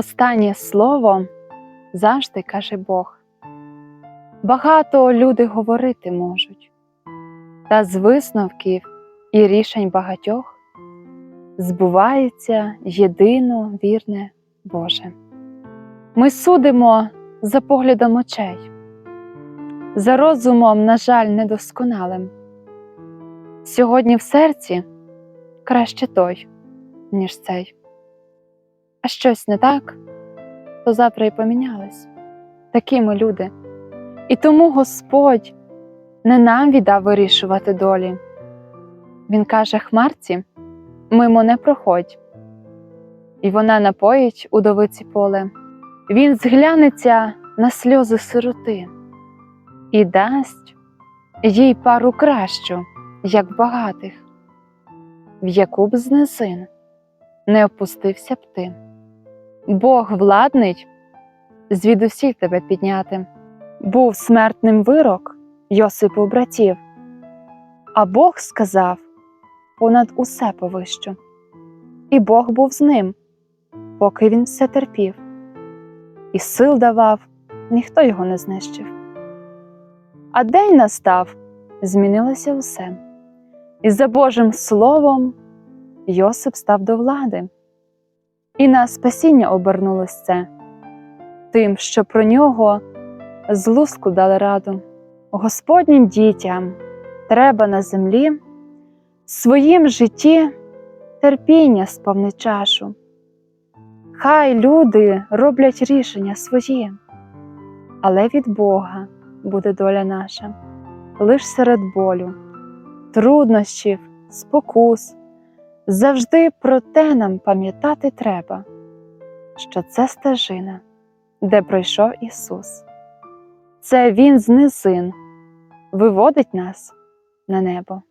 Останнє слово завжди каже Бог. Багато люди говорити можуть, та з висновків і рішень багатьох збувається єдино вірне Боже. Ми судимо за поглядом очей, за розумом, на жаль, недосконалим. Сьогодні в серці краще той, ніж цей. А щось не так, то завтра й помінялось. Такі ми люди. І тому Господь не нам віддав вирішувати долі. Він каже Хмарці, мимо не проходь. І вона напоїть удовиці поле. Він зглянеться на сльози сироти і дасть їй пару кращу, як багатих, в яку б з низин не опустився б ти. Бог владний звідусіль тебе підняти. Був смертним вирок Йосипу братів, а Бог сказав понад усе повищо. І Бог був з ним, поки він все терпів, і сил давав, ніхто його не знищив. А день настав, змінилося усе, і за Божим словом Йосип став до влади. І на спасіння обернулось це тим, що про нього злу складали раду. Господнім дітям треба на землі в своїм житті терпіння сповни чашу. Хай люди роблять рішення свої, але від Бога буде доля наша, лиш серед болю, труднощів, спокус. Завжди про те нам пам'ятати треба, що це стежина, де пройшов Ісус. Це Він з низин виводить нас на небо.